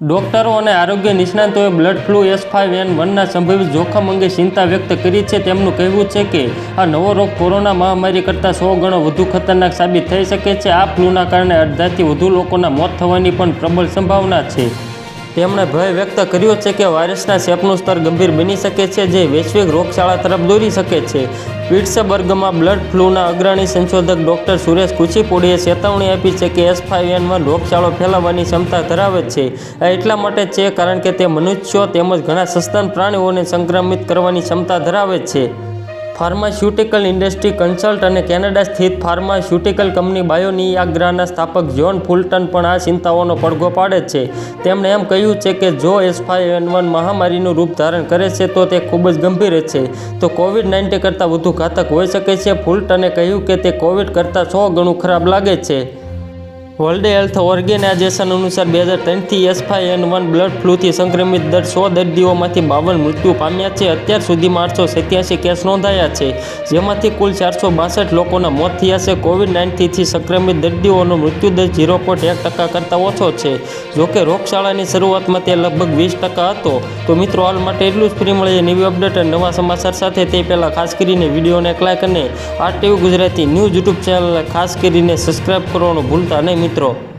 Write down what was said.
ડોક્ટરો અને આરોગ્ય નિષ્ણાંતોએ blood flu, S five N વનના સંભવિત જોખમ અંગે ચિંતા વ્યક્ત કરી છે. તેમનું કહેવું છે કે આ નવો રોગ કોરોના મહામારી કરતાં સો ગણો વધુ ખતરનાક સાબિત થઈ શકે છે. આ ફ્લૂના કારણે અડધાથી વધુ લોકોના મોત થવાની પણ પ્રબળ સંભાવના છે. તેમણે ભય વ્યક્ત કર્યો છે કે વાયરસના ચેપનું સ્તર ગંભીર બની શકે છે, જે વૈશ્વિક રોગચાળા તરફ દોરી શકે છે. પિટ્સબર્ગમાં બ્લડ ફ્લૂના અગ્રણી સંશોધક ડોક્ટર સુરેશ કુચીપુડીએ ચેતવણી આપી છે કે એસ ફાઇવ એનમાં રોગચાળો ફેલાવવાની ક્ષમતા ધરાવે છે. આ એટલા માટે છે કારણ કે તે મનુષ્યો તેમજ ઘણા સસ્તન પ્રાણીઓને સંક્રમિત કરવાની ક્ષમતા ધરાવે છે. ફાર્માસ્યુટિકલ ઇન્ડસ્ટ્રી કન્સલ્ટ અને કેનેડા સ્થિત ફાર્માસ્યુટિકલ કંપની બાયોનિયાગ્રાના સ્થાપક જ્હોન ફુલટન પણ આ ચિંતાઓનો પડઘો પાડે છે. તેમણે એમ કહ્યું છે કે જો એસ ફાઇવ એન વન મહામારીનું રૂપ ધારણ કરે છે, તો તે ખૂબ જ ગંભીર છે. તો કોવિડ નાઇન્ટીન કરતાં વધુ ઘાતક હોઈ શકે છે? ફુલટને કહ્યું કે તે કોવિડ કરતાં સો ગણું ખરાબ લાગે છે. વર્લ્ડ હેલ્થ ઓર્ગેનાઇઝેશન અનુસાર બે હજાર ત્રણથી S five N one blood ફ્લૂથી સંક્રમિત દર સો દર્દીઓમાંથી બાવન મૃત્યુ પામ્યા છે. અત્યાર સુધીમાં આઠસો સત્યાસી કેસ નોંધાયા છે, જેમાંથી કુલ ચારસો બાસઠ લોકોના મોત થયા છે. કોવિડ નાઇન્ટીનથી સંક્રમિત દર્દીઓનો મૃત્યુદર ઝીરો પોઈન્ટ એક ટકા કરતાં ઓછો છે. જોકે રોગશાળાની શરૂઆતમાં તે લગભગ વીસ ટકા હતો. તો મિત્રો, હાલ માટે એટલું જ. ફ્રી મળીએ નવી અપડેટ અને નવા સમાચાર સાથે. તે પહેલાં ખાસ કરીને વિડીયોને એક લાઈક અને આ ટીવી ગુજરાતી ન્યૂઝ યુટ્યુબ ચેનલને ખાસ કરીને સબસ્ક્રાઈબ કરવાનું ભૂલતા નહીં. મિત્રો.